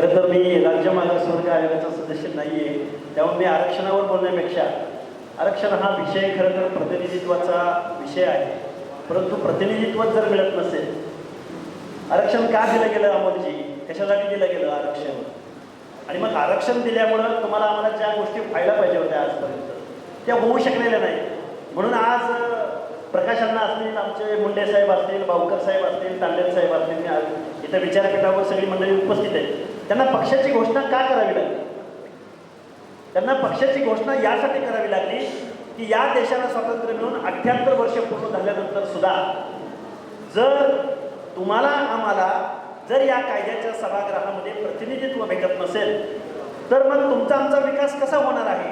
खरं तर मी राज्य मागासवर्ग आयोगाचा सदस्य नाही आहे त्यामुळे मी आरक्षणावर बोलण्यापेक्षा आरक्षण हा विषय खरं तर प्रतिनिधित्वाचा विषय आहे. परंतु प्रतिनिधित्वच जर मिळत नसेल आरक्षण का दिलं गेलं अमोलजी? कशासाठी दिलं गेलं आरक्षण? आणि मग आरक्षण दिल्यामुळं तुम्हाला आम्हाला ज्या गोष्टी व्हायला पाहिजे होत्या आजपर्यंत त्या होऊ शकलेल्या नाही म्हणून आज प्रकाशांना असतील आमचे मुंडे साहेब असतील भाऊकर साहेब असतील तांडेल साहेब असतील आज इथं विचारपीठावर सगळी मंडळी उपस्थित आहेत. त्यांना पक्षाची घोषणा का करावी लागली? त्यांना पक्षाची घोषणा यासाठी करावी लागली की या देशाला स्वातंत्र्य मिळून अठ्ठ्याहत्तर वर्ष पूर्ण झाल्यानंतर सुद्धा जर तुम्हाला आम्हाला जर या कायद्याच्या सभागृहामध्ये प्रतिनिधित्व भेटत नसेल तर मग तुमचा आमचा विकास कसा होणार आहे?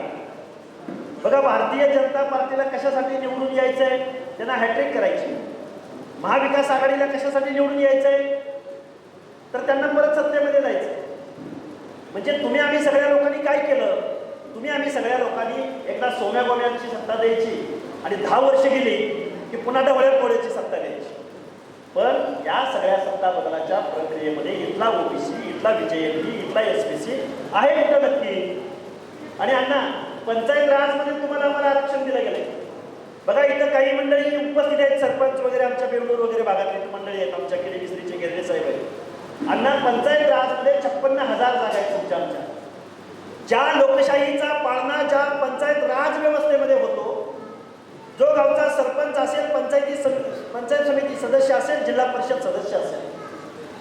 बघा भारतीय जनता पार्टीला कशासाठी निवडून यायचं आहे त्यांना हॅट्रिक करायची. महाविकास आघाडीला कशासाठी निवडून यायचं आहे तर त्यांना परत सत्तेमध्ये जायचं म्हणजे तुम्ही आम्ही सगळ्या लोकांनी काय केलं? तुम्ही आम्ही सगळ्या लोकांनी एकदा सोम्या गोम्यांची सत्ता द्यायची आणि दहा वर्ष गेली की पुन्हा डवळ्या पोळ्याची सत्ता द्यायची. पण या सगळ्या सत्ता बदलाच्या प्रक्रियेमध्ये इथला ओबीसी इथला विजयंती इथला एस पी सी आहे कुठं नक्की? आणि अण्णा पंचायत राजमध्ये तुम्हाला आम्हाला आरक्षण दिलं गेलं बघा इथं काही मंडळी उपस्थित आहेत सरपंच वगैरे आमच्या बेंगलोर वगैरे भागातले मंडळी आहेत आमच्या केली मिस्त्रीचे गिरणे साहेब आहेत. अण्णा पंचायत राजमध्ये छप्पन्न हजार जागा आहेत तुमच्या आमच्या. ज्या लोकशाहीचा पाळणा ज्या पंचायत राज व्यवस्थेमध्ये होतो जो गावचा सरपंच असेल पंचायती पंचायत समिती सदस्य असेल जिल्हा परिषद सदस्य असेल.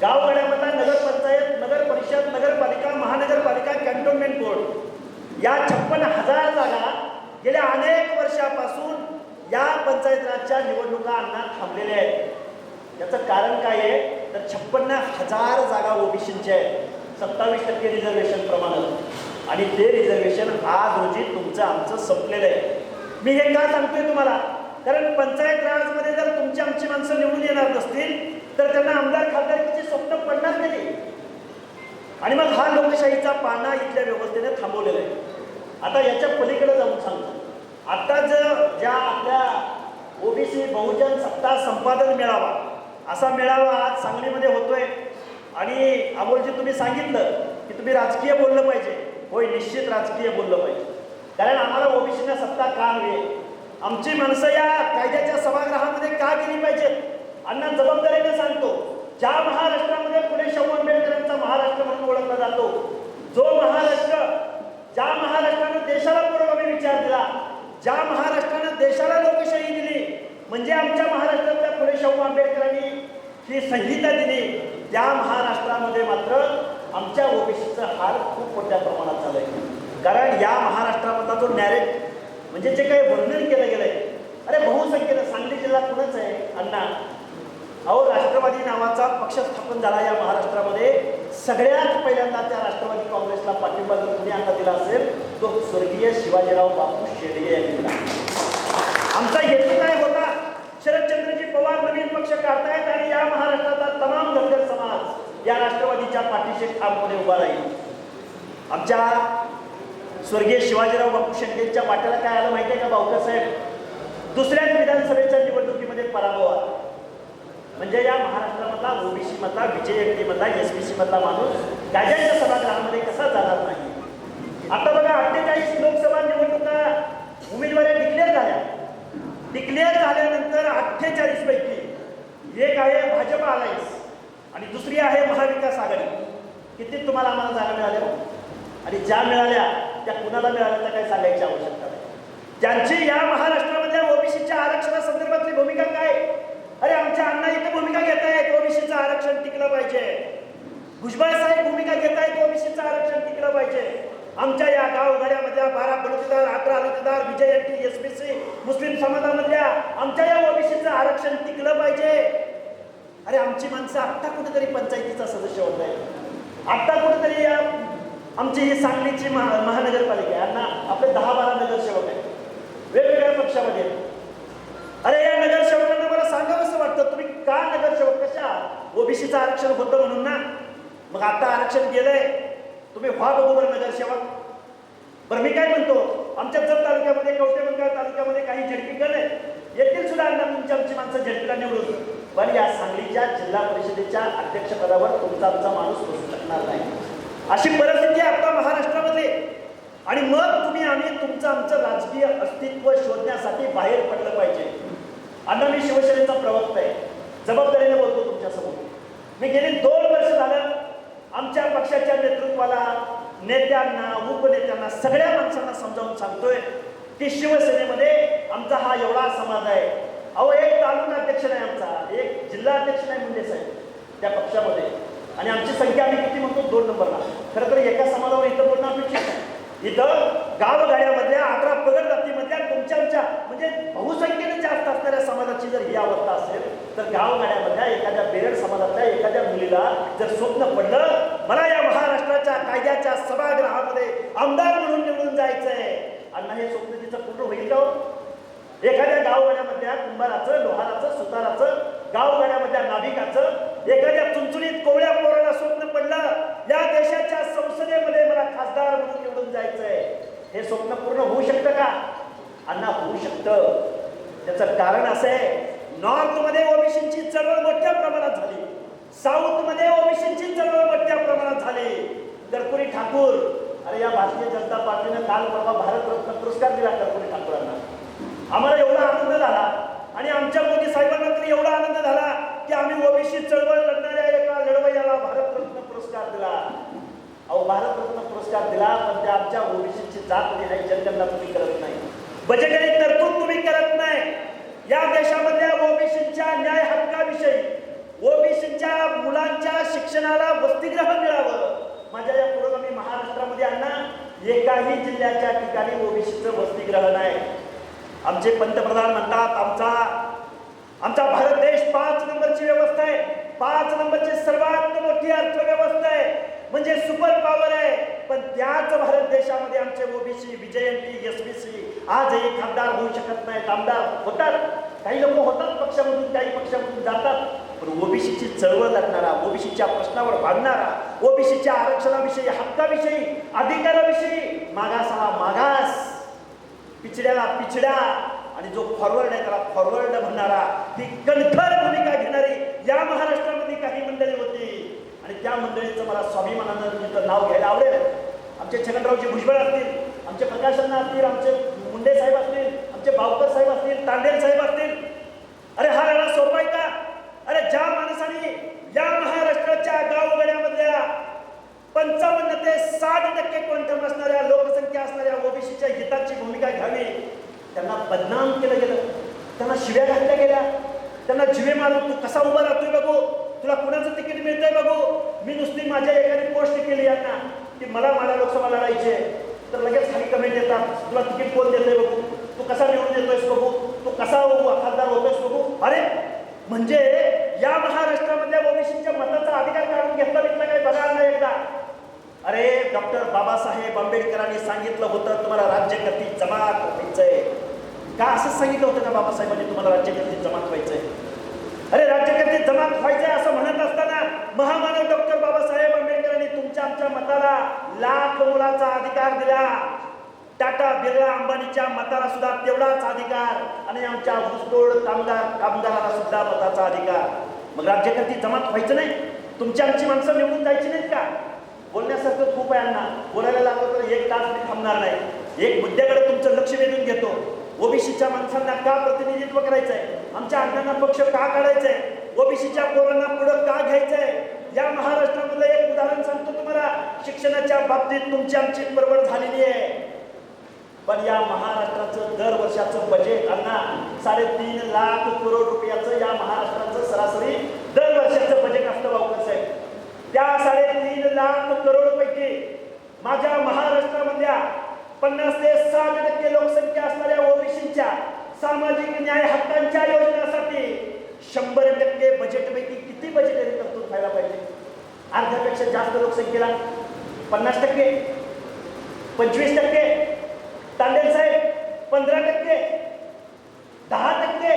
गावगाड्यामधला नगरपंचायत नगर परिषद नगरपालिका महानगरपालिका कॅन्टोन्मेंट बोर्ड या छप्पन हजार जागा गेल्या अनेक वर्षापासून या पंचायत राजच्या निवडणुका अण्णा थांबलेल्या आहेत. याचं कारण काय आहे? तर छप्पन्न हजार जागा ओबीसीच्या आहेत सत्तावीस टक्के रिझर्वेशन प्रमाणात. आणि ते रिझर्वेशन आज रोजी तुमचं आमचं संपलेलं आहे. मी हे का सांगतोय तुम्हाला? कारण पंचायत राजमध्ये जर तुमची आमची माणसं निवडून येणार नसतील तर त्यांना आमदार खासदारकीचे स्वप्न पडणार नाही आणि मग हा लोकशाहीचा पाना इथल्या व्यवस्थेने थांबवलेला आहे. आता याच्या पलीकडे जाऊन सांगतो. आता जर ज्या आपल्या ओबीसी बहुजन सत्ता संपादन मेळावा असा मेळावा आज सांगलीमध्ये होतोय. आणि अमोलजी तुम्ही सांगितलं की तुम्ही राजकीय बोललं पाहिजे. होय निश्चित राजकीय बोललं पाहिजे. कारण आम्हाला ओबीसीना सत्ता का हवी आमची माणसं या कायद्याच्या सभागृहामध्ये का गेली पाहिजेत? अण्णा जबाबदारीने सांगतो ज्या महाराष्ट्रामध्ये पुणे शाहू आंबेडकरांचा महाराष्ट्र म्हणून ओळखला जातो जो महाराष्ट्र ज्या महाराष्ट्रानं देशाला पुरोगामी विचार दिला ज्या महाराष्ट्रानं देशाला लोकशाही दिली म्हणजे आमच्या महाराष्ट्रातल्या पुणे शाहू आंबेडकरांनी ही संहिता दिली. त्या महाराष्ट्रामध्ये मात्र आमच्या ओबीसीचं हाल खूप मोठ्या प्रमाणात झालं आहे कारण या महाराष्ट्रामधला जो नॅरेट म्हणजे जे काही वर्णन केलं गेलं आहे अरे बहुसंख्येनं सांगली जिल्हा कुणच आहे अण्णा. अहो राष्ट्रवादी नावाचा पक्ष स्थापन झाला या महाराष्ट्रामध्ये. सगळ्यात पहिल्यांदा त्या राष्ट्रवादी काँग्रेसला पाठिंबा जर कुणी आता दिला असेल तो स्वर्गीय शिवाजीराव बापू शेडगे यांनी दिला. आमचा हेतू काय होता? शरदचंद्रजी पवार नवीन पक्ष काढतायत आणि या महाराष्ट्राचा तमाम धनगर समाज या राष्ट्रवादीच्या पाठीशी ठामपणे उभा राहील. आमच्या स्वर्गीय शिवाजीराव बापू शेंडेंच्या वाट्याला काय आलं माहिती आहे का बाबकासाहेब दुसऱ्याच विधानसभेच्या निवडणुकीमध्ये पराभव आला. म्हणजे या महाराष्ट्रामधला ओबीसी मधला विजय मधला एस पी सी मधला माणूस कायद्याच्या सभागृहामध्ये कसा जाणार नाही? आता बघा अठ्ठेचाळीस लोकसभा निवडणुका उमेदवारी डिक्लेअर झाल्या. डिक्लेअर झाल्यानंतर अठ्ठेचाळीस पैकी एक आहे भाजप अलायन्स आणि दुसरी आहे महाविकास आघाडी. किती तुम्हाला आम्हाला जागा मिळाल्या? आणि ज्या मिळाल्या त्या कुणाला मिळाल्या त्या काही सांगायची आवश्यकता नाही. ज्यांची या महाराष्ट्रामधल्या ओबीसीच्या आरक्षणासंदर्भातली भूमिका काय? अरे आमच्या अण्णा इथे भूमिका घेत आहेत ओबीसीचं आरक्षण टिकलं पाहिजे. भुजबळ साहेब भूमिका घेत आहेत ओबीसीचं आरक्षण टिकलं पाहिजे. आमच्या या गावगाड्यामधल्या बारा बलुतेदार अकरा अलुतेदार विजय टी एस पी सी मुस्लिम समाजामधल्या आमच्या या ओबीसीचं आरक्षण टिकलं पाहिजे. अरे आमची माणसं आत्ता कुठेतरी पंचायतीचा सदस्य होत आहे आत्ता कुठेतरी या आमची ही सांगलीची महा महानगरपालिका यांना आपले दहा बारा नगरसेवक आहेत. वेगवेगळ्या पक्षामध्ये. अरे या नगरसेवकांना मला सांगावंसं वाटतं? तुम्ही का नगरसेवक? कशा? ओबीसीचं आरक्षण होतं म्हणून ना? मग आता आरक्षण गेलंय. तुम्ही व्हा बघू बरं नगरसेवक. मी काय म्हणतो? आमच्या जत तालुक्यामध्ये कवटेमंगळ तालुक्यामध्ये काही झडपी गण आहेत. येथील सुद्धा अण्णा तुमची आमची माणसं झडपीला निवडून पण या सांगलीच्या जिल्हा परिषदेच्या अध्यक्षपदावर तुमचा आमचा माणूस बसू शकणार नाही. अशी परिस्थिती आहे आता महाराष्ट्रामध्ये. आणि मग तुम्ही आम्ही तुमचं आमचं राजकीय अस्तित्व शोधण्यासाठी बाहेर पडलं पाहिजे. अण्णा मी शिवसेनेचा प्रवक्ता आहे. जबाबदारीने बोलतो तुमच्यासमोर. मी गेली दोन वर्ष झालं आमच्या पक्षाच्या नेतृत्वाला नेत्यांना उपनेत्यांना सगळ्या माणसांना समजावून सांगतोय की शिवसेनेमध्ये आमचा हा एवढा समाज आहे. अहो एक तालुका अध्यक्ष नाही आमचा एक जिल्हा अध्यक्ष नाही मुंडे साहेब त्या पक्षामध्ये. आणि आमची संख्या आम्ही किती म्हणतो? दोन नंबरला. खरं तर एका समाजावर इथं बोलणं अपेक्षित आहे. इथं गावगाड्यामधल्या अकरा पगड जातीमधल्या तुमच्या आमच्या म्हणजे बहुसंख्येने जास्त असणाऱ्या समाजाची जर ही अवस्था असेल तर गावगाड्यामधल्या एखाद्या बेरड समाजातल्या एखाद्या मुलीला जर स्वप्न पडलं मला या महाराष्ट्राच्या कायद्याच्या सभागृहामध्ये आमदार म्हणून निवडून जायचंय. अण्णा हे स्वप्न तिचं पूर्ण होईल का हो? एखाद्या गावगाड्यामधल्या कुंभाराचं लोहाराचं सुताराचं गावगाड्यामधल्या नाभिकाचं एखाद्या चुनचुनीत कोवळ्या पोराला स्वप्न पडलं या देशाच्या संसदेमध्ये मला खासदार म्हणून निवडून जायचंय हे स्वप्न पूर्ण होऊ शकतं का? अण्णा होऊ शकतं. त्याचं कारण असं आहे नॉर्थमध्ये ओबीसींची चळवळ मोठ्या प्रमाणात झाली. साऊथमध्ये ओबीसींची चळवळ मोठ्या प्रमाणात झाली. कर्पुरी ठाकूर अरे या भारतीय जनता पार्टीनं काल परवा भारतरत्न पुरस्कार दिला कर्पुरी ठाकूरांना. आम्हाला एवढा आनंद झाला आणि आमच्या मोदी साहेबांना तरी एवढा आनंद झाला की आम्ही ओबीसी चळवळ लढणाऱ्या एका लढवय्याला भारतरत्न पुरस्कार दिला. अहो भारतरत्न पुरस्कार दिला पण त्या आमच्या ओबीसीची जात जी आहे जनगणना तुम्ही करत नाही. बजेटरी तरतूद तुम्ही करत नाही. या देशामधल्या ओबीसीच्या न्याय हक्काविषयी ओबीसीच्या मुलांच्या शिक्षणाला वसतिग्रह मिळावं. माझ्या या पुरोगामी महाराष्ट्रामध्ये अण्णा एकाही जिल्ह्याच्या ठिकाणी ओबीसीचं वसतिग्रह नाही. आमचे पंतप्रधान म्हणतात आमचा आमचा भारत देश पाच नंबरची व्यवस्था आहे. पाच नंबरची सर्वात मोठी अर्थव्यवस्था आहे. म्हणजे सुपर पॉवर आहे. पण त्याच भारत देशामध्ये आमचे ओबीसी विजयंती एस बी सी आजही खासदार होऊ शकत नाहीत. आमदार होतात. काही लोक होतात पक्षामधून काही पक्षामधून जातात. पण ओबीसीची चळवळ लागणारा ओबीसीच्या प्रश्नावर भांडणारा ओबीसीच्या आरक्षणाविषयी हक्काविषयी अधिकाराविषयी मागासाला मागास. पिछड्याला पिछड्या आणि जो फॉरवर्ड आहे त्याला फॉरवर्ड म्हणणारा ती कणखर भूमिका घेणारी या महाराष्ट्रामध्ये काही मंडळी होती. आणि त्या मंडळीचं मला स्वाभिमानानं तिथं नाव घ्यायला आवडेल. आमचे छगनरावजी भुजबळ असतील आमचे प्रकाशन्ना असतील आमचे मुंडे साहेब असतील आमचे बावकर साहेब असतील तांडेल साहेब असतील. अरे हा लढा सोपा आहे का अरे ज्या माणसाने या महाराष्ट्राच्या गावगड्यामधल्या पंचावन्न ते साठ टक्के क्वांटम असणाऱ्या लोकसंख्या असणाऱ्या ओबीसीच्या हिताची भूमिका घ्यावी. त्यांना बदनाम केलं गेलं. त्यांना शिव्या घातल्या गेल्या. त्यांना जिवे मारून तू कसा उभा राहतोय बघू. तुला कुणाचं तिकीट मिळतंय बघू? मी नुसती माझ्या एकाने पोस्ट केली यांना की मला मला लोकसभा लढायची आहे. तर लगेच खाली कमेंट येतात तुला तिकीट कोण देतोय बघू? तू कसा निवडून येतोयस बघू? तू कसा बघू खासदार होतोयस बघू? अरे म्हणजे या महाराष्ट्रामधल्या ओबीसीच्या मताचा अधिकार काढून घेतला घेतला काही बघा ना एकदा. अरे डॉक्टर बाबासाहेब आंबेडकरांनी सांगितलं होतं तुम्हाला राज्यकर्ती जमात व्हायचंय. का असंच सांगितलं होतं का बाबासाहेबांनी तुम्हाला राज्यकर्ती जमात व्हायचं अरे राज्यकर्ती जमात व्हायचंय असं म्हणत असताना महामानव डॉक्टर बाबासाहेब आंबेडकरांनी तुमच्या आमच्या मताला लाख मुलाचा अधिकार दिला. टाटा बिर्ला अंबानीच्या मताला सुद्धा तेवढाच अधिकार आणि आमच्या ऊसतोड कामगार कामगाराला सुद्धा मताचा अधिकार. मग राज्यकर्ती जमात व्हायचं नाही? तुमची आमची माणसं निवडून जायची नाहीत का? बोलण्यासारखं खूप आहे अण्णा. बोलायला लागलं तर एक तास मी थांबणार नाही. एक मुद्द्याकडे तुमचं लक्ष वेधून घेतो. ओबीसीच्या माणसांना का प्रतिनिधित्व करायचं आहे आमच्या अण्णांना पक्ष का काढायचंय? ओबीसीच्या पोरांना पुढं का घ्यायचंय? या महाराष्ट्रामधलं एक उदाहरण सांगतो तुम्हाला. शिक्षणाच्या बाबतीत तुमची आमची परवड झालेली आहे. पण या महाराष्ट्राचं दर वर्षाचं बजेट अण्णा साडेतीन लाख करोड रुपयाचं या महाराष्ट्राचं सरासरी दर वर्षाचं बजेट असतं बाबा साहेब. त्या साडेतीन लाख करोड पैकी माझ्या महाराष्ट्रामधल्या पन्नास ते साठ टक्के लोकसंख्या असणाऱ्या ओबीसीच्या सामाजिक न्याय हक्कांच्या योजनेसाठी शंभर टक्के बजेटपैकी किती बजेटरी तरतूद व्हायला पाहिजे? अर्ध्यापेक्षा जास्त लोकसंख्येला पन्नास टक्के पंचवीस टक्के तांडेल साहेब पंधरा टक्के दहा टक्के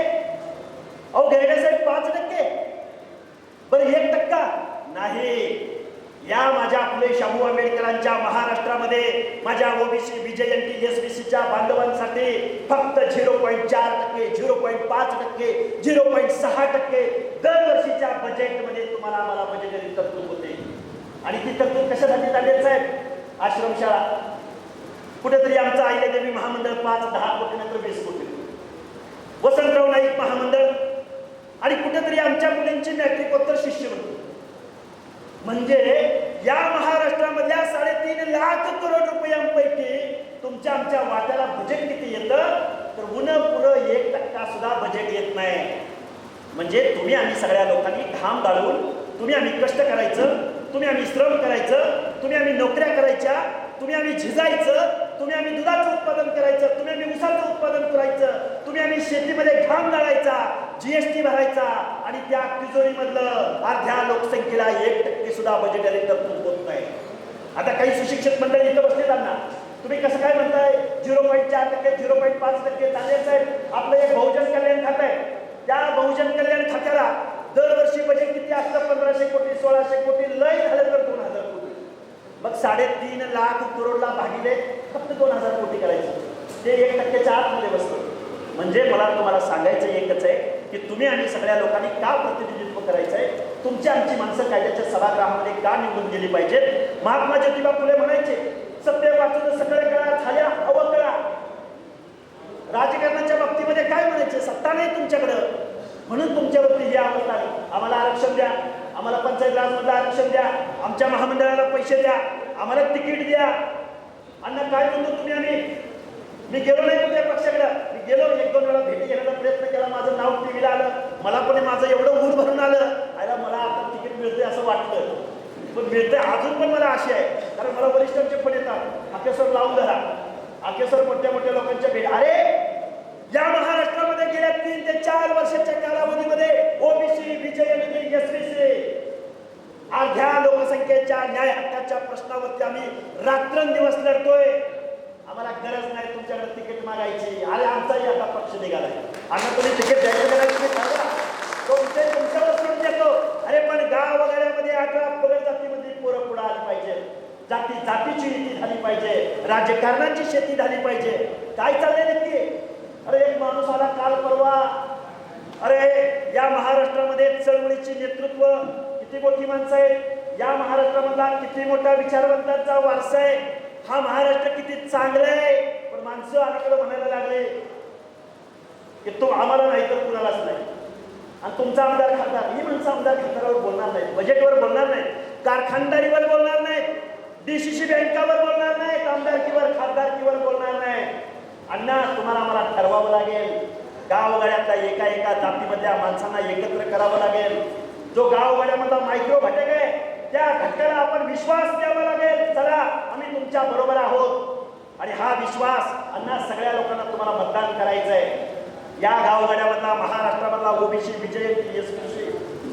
अहो घेडे साहेब पाच टक्के बरं एक टक्का नाही या माझ्या शाहू आंबेडकरांच्या महाराष्ट्रामध्ये माझ्या ओबीसी बीजेएनटी एस बी सीच्या बांधवांसाठी फक्त झिरो पॉईंट चार टक्के झिरो पॉईंट पाच टक्के झिरो पॉईंट सहा टक्के दरवर्षीच्या बजेटमध्ये तुम्हाला आम्हाला बजेटरी तरतूद होते. आणि ती तरतूद कशासाठी झाली साहेब? आश्रमशाळा कुठेतरी आमचं आईले देवी महामंडळ पाच दहा कोटी नंतर वीस कोटी. वसंतराव नाईक महामंडळ. आणि कुठेतरी आमच्या मुलींची मॅट्रिकोत्तर शिष्यवृत्ती. म्हणजे या महाराष्ट्रामधल्या साडेतीन लाख करोड रुपयांपैकी तुमच्या आमच्या वाट्याला बजेट किती येतं? तर उन पुरं एक टक्का सुद्धा बजेट येत नाही. म्हणजे तुम्ही आम्ही सगळ्या लोकांनी घाम गाळून तुम्ही आम्ही कष्ट करायचं तुम्ही आम्ही श्रम करायचं तुम्ही आम्ही नोकऱ्या करायच्या तुम्ही आम्ही झिजायचं तुम्ही आम्ही दुधाचं उत्पादन करायचं तुम्ही आम्ही उसाचं उत्पादन करायचं तुम्ही आम्ही शेतीमध्ये घाम गाळायचा जीएसटी भरायचा आणि त्या तिजोरीमधलं अर्ध्या लोकसंख्येला एक टक्के सुद्धा बजेटरी तरतूद होत नाही. आता काही सुशिक्षित मंडळी इथं बसले त्यांना. तुम्ही कसं काय म्हणताय? झिरो पॉईंट चार टक्के झिरो पॉईंट पाच टक्के चालेल साहेब. आपलं एक बहुजन कल्याण खातं आहे. त्या बहुजन कल्याण खात्याला दरवर्षी बजेट किती असतं? पंधराशे कोटी सोळाशे कोटी लय झालं तर दोन हजार कोटी. मग साडेतीन लाख करोडला भागिले फक्त दोन हजार कोटी करायचं. ते एक टक्क्याच्या आतमध्ये बसतं. म्हणजे मला तुम्हाला सांगायचं एकच आहे की तुम्ही आणि सगळ्या लोकांनी का प्रतिनिधित्व करायचं आहे तुमची आमची माणसं कायद्याच्या सभागृहामध्ये का निवडून गेली पाहिजे महात्मा ज्योतिबा फुले म्हणायचे सत्य वाचून सकळ कळा झाल्या अवकळा राजकारणाच्या बाबतीमध्ये काय म्हणायचे? सत्ता नाही तुमच्याकडं. म्हणून तुमच्यावरती ही अवस्था आली आम्हाला आरक्षण द्या. आम्हाला पंचायत राजमधलं आरक्षण द्या. आमच्या महामंडळाला पैसे द्या. आम्हाला तिकीट द्या. अण्णा काय म्हणतो तुम्ही आम्ही? मी गेलो नाही कुठल्या पक्षाकडं. गेलो एक दोन वेळा भेटी घेण्याचा प्रयत्न केला. माझं नाव टीव्हीला आलं. मला पण माझं एवढं ऊर भरून आलं. आयला मला आता तिकीट मिळतंय असं वाटतं. पण मिळतंय अजून पण मला आशा आहे. कारण मला वरिष्ठांचे पण येतात. आकेश्वर लावून धरा. आकेश्वर मोठ्या मोठ्या लोकांच्या भेट. अरे या महाराष्ट्रामध्ये गेल्या तीन ते चार वर्षाच्या कालावधीमध्ये ओबीसी विजय एसबीसी अर्ध्या लोकसंख्येच्या न्याय हक्काच्या प्रश्नावरती आम्ही रात्रंदिवस लढतोय. आम्हाला गरज नाही तुमच्याकडे तिकीट मागायची. अरे आमचाही आता पक्ष निघालाय. आम्हाला तुम्ही तिकीट द्यायचं नाही? तुम्ही सांगा. तुमच्यावर सोडून देतो. अरे पण गाव वगैरेमध्ये अठरा पगड जातीमध्ये पोरं पुढं आली पाहिजे जाती जातीची नीती झाली पाहिजे. राजकारणाची शेती झाली पाहिजे. काय चाललंय नक्की? अरे एक माणूस आला काल परवा. अरे या महाराष्ट्रामध्ये चळवळीचे नेतृत्व किती मोठी माणसं आहेत. या महाराष्ट्रामधला किती मोठा विचारवंतांचा वारसा आहे. हा महाराष्ट्र किती चांगला आहे. पण माणसं अलीकडे म्हणायला लागले की तो आम्हाला नाही तर कुणालाच नाही. आणि तुमचा आमदार खासदार ही माणसं आमदार खासदारावर बोलणार नाही. बजेटवर बोलणार नाही. कारखानदारीवर बोलणार नाही. डीसीसी बँकावर बोलणार नाही. आमदारकीवर खासदारकीवर बोलणार नाही. अण्णा तुम्हाला आम्हाला ठरवावं लागेल. गावगाड्यातल्या एका एका जातीमधल्या माणसांना एकत्र करावं लागेल. जो गावगाड्यामधला मायक्रो घटक आहे त्या घटकाला आपण विश्वास द्यावा लागेल. चला आम्ही तुमच्या बरोबर आहोत. आणि हा विश्वास अण्णा सगळ्या लोकांना तुम्हाला मतदान करायचं आहे या गावगाड्यामधला महाराष्ट्रामधला ओबीसी विजय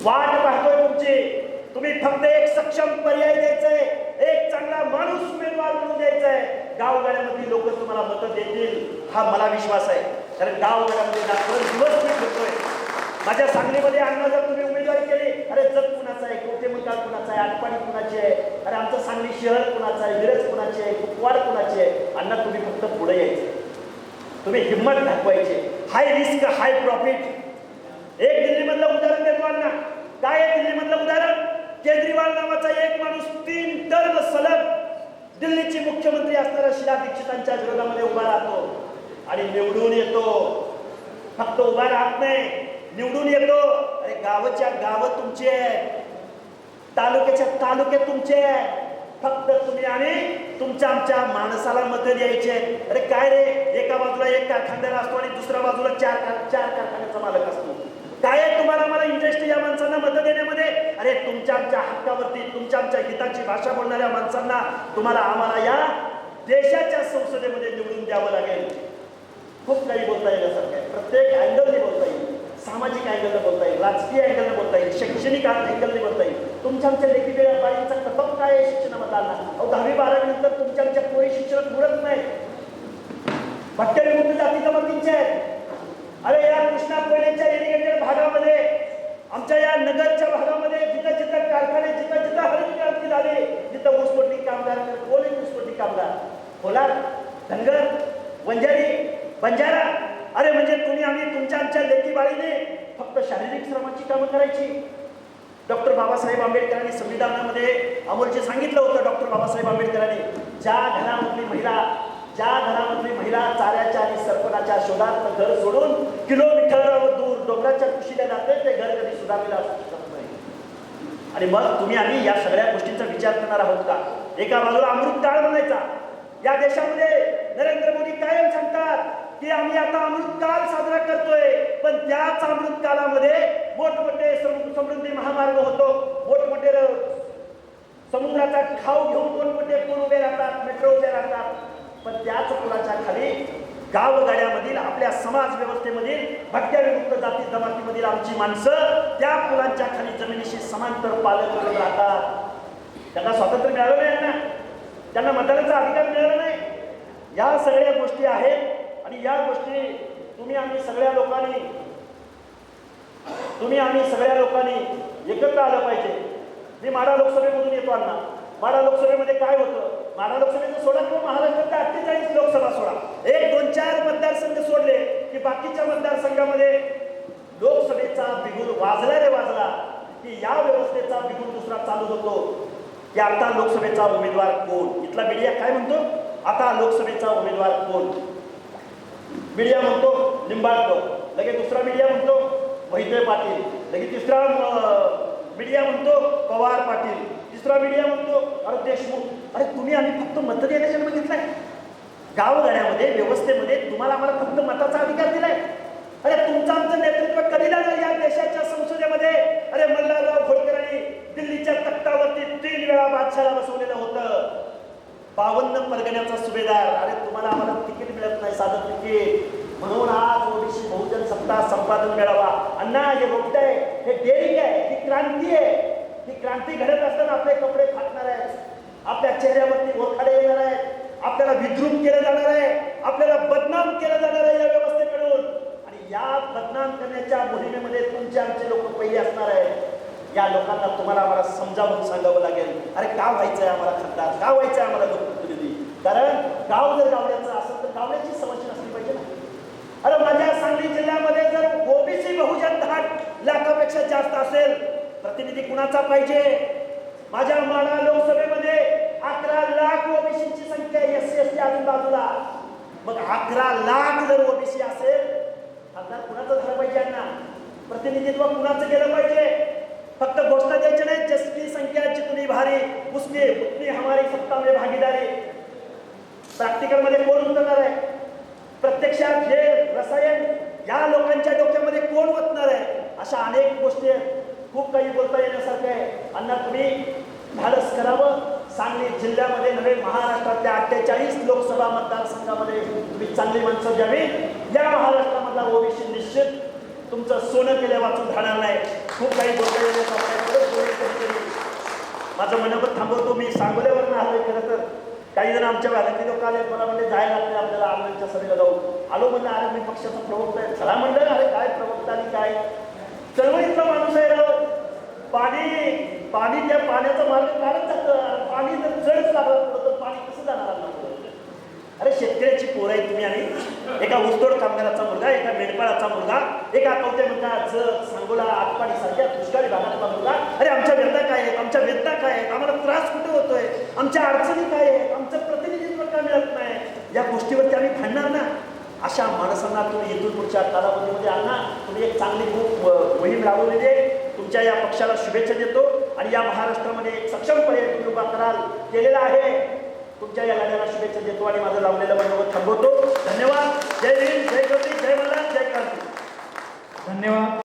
वाट पाहतोय तुमची. तुम्ही फक्त एक सक्षम पर्याय द्यायचंय. एक चांगला माणूस उमेदवार म्हणून द्यायचंय. गावगाड्यामधली लोक तुम्हाला मतं देतील हा मला विश्वास आहे. कारण गावगाड्यामध्ये दिवस मी फिरतोय. माझ्या सांगलीमध्ये अण्णा जर तुम्ही उमेदवारी केली अरे जग कुणाचा आहे? कोटे मुलगा कुणाचा आहे? आटपाडी कुणाची आहे? अरे आमचं सांगली शहर कुणाचं आहे? मिरज कुणाची आहे? कुपवाड कुणाची आहे? अण्णा तुम्ही फक्त पुढे यायचे. तुम्ही हिंमत दाखवायची. हाय रिस्क हाय प्रॉफिट एक दिल्लीमधलं उदाहरण देतो अण्णा. काय आहे दिल्लीमधलं उदाहरण? केजरीवाल नावाचा एक माणूस तीन टर्म सलग दिल्लीची मुख्यमंत्री असणाऱ्या शिला दीक्षितांच्या विरोधामध्ये उभा राहतो आणि निवडून येतो. फक्त उभा राहत नाही. निवडून येतो. अरे गावच्या गाव तुमचे आहे तालुक्याच्या तालुक्यात तुमचे आहे फक्त तुम्ही आणि तुमच्या आमच्या माणसाला मत द्यायचे अरे काय रे? एका बाजूला एक कारखानदार असतो आणि दुसऱ्या बाजूला चार चार कारखान्याचा मालक असतो. काय आहे तुम्हाला मला इंटरेस्ट या माणसांना मत देण्यामध्ये? अरे तुमच्या आमच्या हक्कावरती तुमच्या आमच्या हिताची भाषा बोलणाऱ्या माणसांना तुम्हाला आम्हाला या देशाच्या संसदेमध्ये निवडून द्यावं लागेल. खूप काही बोलता येईल असं काय प्रत्येक सामाजिक अँगलने बोलता येईल राजकीय अँगलने बोलता येईल शैक्षणिक अँगलने बोलता येईल. तुमच्या आमच्या लेखी बाईंचा कथम काय आहे शिक्षणामधला? अहो दहावी बारावी नंतर तुमच्या आमच्या पोरी शिक्षण पुरत नाही भटक्या जाती जमातींचे आहेत? अरे या कृष्णा कोयनेच्या इरिगेटेड भागामध्ये आमच्या या नगरच्या भागामध्ये जिथं जिथं कारखाने जिथं जिथं हरित क्रांती झाली जिथं ऊसपोटी कामगार कोण ऊसपोटी कामगार. होणार धनगर वंजारी बंजारा अरे म्हणजे तुम्ही आम्ही तुमच्या आमच्या लेखीबाळीने फक्त शारीरिक श्रमाची कामं करायची. डॉक्टर बाबासाहेब आंबेडकरांनी संविधानामध्ये अमोलचे सांगितलं होतं डॉक्टर बाबासाहेब आंबेडकरांनी ज्या घरामधली महिला ज्या घरामधली महिला चाऱ्याच्या आणि सरपणाच्या शोधात घर सोडून किलोमीटर दूर डोंगराच्या कुशीला जाते ते घर कधी सुधारलेलं असू शकत नाही. आणि मग तुम्ही आम्ही या सगळ्या गोष्टींचा विचार करणार आहोत का? एका बाजूला अमृत काळ म्हणायचा. या देशामध्ये नरेंद्र मोदी कायम सांगतात की आम्ही आता अमृतकाल साजरा करतोय. पण त्याच अमृतकालामध्ये मोठमोठे सम- समृद्धी महामार्ग होतो. मोठमोठे र- समुद्राचा खाऊ घेऊन मोठमोठे पूल उभे राहतात मेट्रो उभे राहतात. पण त्याच पुलाच्या खाली गावगाड्यामधील आपल्या समाज व्यवस्थेमधील भटक्या विमुक्त जाती जमातीमधील आमची माणसं त्या पुलांच्या खाली जमिनीशी समांतर पालन करत राहतात. त्यांना स्वातंत्र्य मिळालं नाही त्यांना मतदानाचा अधिकार मिळाला नाही. या सगळ्या गोष्टी आहेत. आणि या गोष्टी तुम्ही आम्ही सगळ्या लोकांनी तुम्ही आम्ही सगळ्या लोकांनी एकत्र आलं पाहिजे. मी माडा लोकसभेमधून येतो अण्णा. माडा लोकसभेमध्ये काय होतं? माडा लोकसभेचं सोडा किंवा महाराष्ट्रातल्या अठ्ठेचाळीस लोकसभा सोडा. एक दोन चार मतदारसंघ सोडले की बाकीच्या मतदारसंघामध्ये लोकसभेचा बिगुल वाजला रे वाजला की या व्यवस्थेचा बिगुल दुसरा चालू होतो. की आता लोकसभेचा उमेदवार कोण? इथला मीडिया काय म्हणतो? आता लोकसभेचा उमेदवार कोण? मीडिया म्हणतो लिंबाळतो लगेच दुसरा मीडिया म्हणतो मोहिते पाटील. लगेच तिसरा मीडिया म्हणतो पवार पाटील. तिसरा मीडिया म्हणतो अरे देशमुख. अरे तुम्ही आम्ही फक्त मत देण्याच्या बघितलंय. गावगाड्यामध्ये व्यवस्थेमध्ये तुम्हाला आम्हाला फक्त मताचा अधिकार दिलाय. अरे तुमचं आमचं नेतृत्व कधी लागलं या देशाच्या संसदेमध्ये? अरे मल्हारराव खोडकरांनी दिल्लीच्या तख्तावरती तीन वेळा बादशाला बसवलेलं होतं. बावन्न परगण्याचा सुभेदार. अरे तुम्हाला आम्हाला तिकीट मिळत नाही साधं तिकीट. म्हणून आज ओबीसी बहुजन सत्ता संपादन मिळावा. अण्णा हे रोपट आहे हे डेअरिंग आहे ही क्रांती आहे. ही क्रांती घडत असताना आपले कपडे फाटणार आहेत. आपल्या चेहऱ्यावरती ओरखाडे येणार आहेत. आपल्याला विद्रूप केलं जाणार आहे. आपल्याला बदनाम केलं जाणार आहे या व्यवस्थेकडून. आणि या बदनाम करण्याच्या मोहिमेमध्ये तुमचे आमचे लोक पहिले असणार आहेत. या लोकांना तुम्हाला आम्हाला समजावून सांगावं लागेल. अरे का आहे आम्हाला खासदार का आहे आम्हाला लोकप्रतिनिधी? कारण गाव जर गावड्याचं असेल तर गावड्याची समस्या असली पाहिजे ना. अरे माझ्या सांगली जिल्ह्यामध्ये जर ओबीसी बहुजन दहा लाखापेक्षा जास्त असेल प्रतिनिधी कुणाचा पाहिजे? माझ्या माडा लोकसभेमध्ये अकरा लाख ओबीसीची संख्या एस सी एस टी अजून बाजूला. मग अकरा लाख जर ओबीसी असेल खासदार कुणाचं झालं पाहिजे यांना? प्रतिनिधित्व कुणाचं केलं पाहिजे? फक्त गोष्ट द्यायची नाही जसकी संख्या जितनी भारी उसने उतनी हमारी सत्ता में भागीदारी. प्रॅक्टिकलमध्ये कोण उतरणार आहे? प्रत्यक्षात हे रसायन या लोकांच्या डोक्यामध्ये कोण ओतणार आहे? अशा अनेक गोष्टी आहेत खूप काही बोलता येण्यासारखं आहे. अण्णा तुम्ही धाडस करावं. सांगली जिल्ह्यामध्ये नव्हे महाराष्ट्रातल्या अठ्ठेचाळीस लोकसभा मतदारसंघामध्ये तुम्ही चांगली माणसं द्यावी या महाराष्ट्रामधला ओबीसी निश्चित तुमचं सोनं केल्या वाचून राहणार नाही. खूप काही बोललेले माझं मनोगत थांबवतो मी सांगोल्यावर आलोय खरं तर. काही जण आमच्या भागातले लोक आले मला म्हणजे जायला लागले आपल्याला आमदारच्या सभेला जाऊ आलो म्हणलं अरे मी पक्षाचा प्रवक्ता आहे. चला म्हणलं अरे काय प्रवक्ता आणि काय? चळवळीतला माणूस आहे राव. पाणी पाणी त्या पाण्याचा मार्ग काढत जातं. पाणी जर चढच लागलं तर पाणी कसं जाणार अरे शेतकऱ्याची पोरं आहे तुम्ही आणि एका ऊसतोड कामगाराचा मुलगा एका मेंढपाळाचा मुलगा एका कवते म्हणता जग सांगोला आटपाडी सारख्या दुष्काळी भागातला मुलगा. अरे आमच्या व्यथा काय आहेत? आमच्या व्यथा काय आहेत? आम्हाला त्रास कुठे होतोय? आमच्या अडचणी काय आहेत? आमचं प्रतिनिधित्व का मिळत नाही? या गोष्टीवरती आम्ही भांडणार ना? अशा माणसांना तुम्ही इथून पुढच्या कालावधीमध्ये आणा. तुम्ही एक चांगली खूप मोहीम राबवलेली आहे. तुमच्या या पक्षाला शुभेच्छा देतो. आणि या महाराष्ट्रामध्ये एक सक्षम तुम्ही उभा कराल. केलेला आहे. तुमच्या या लढ्याला शुभेच्छा देतो आणि माझं लावलेलं बंडोबस्त थांबवतो. धन्यवाद. जय हिंद जय ज्योती जय मला जय क्रांती. धन्यवाद.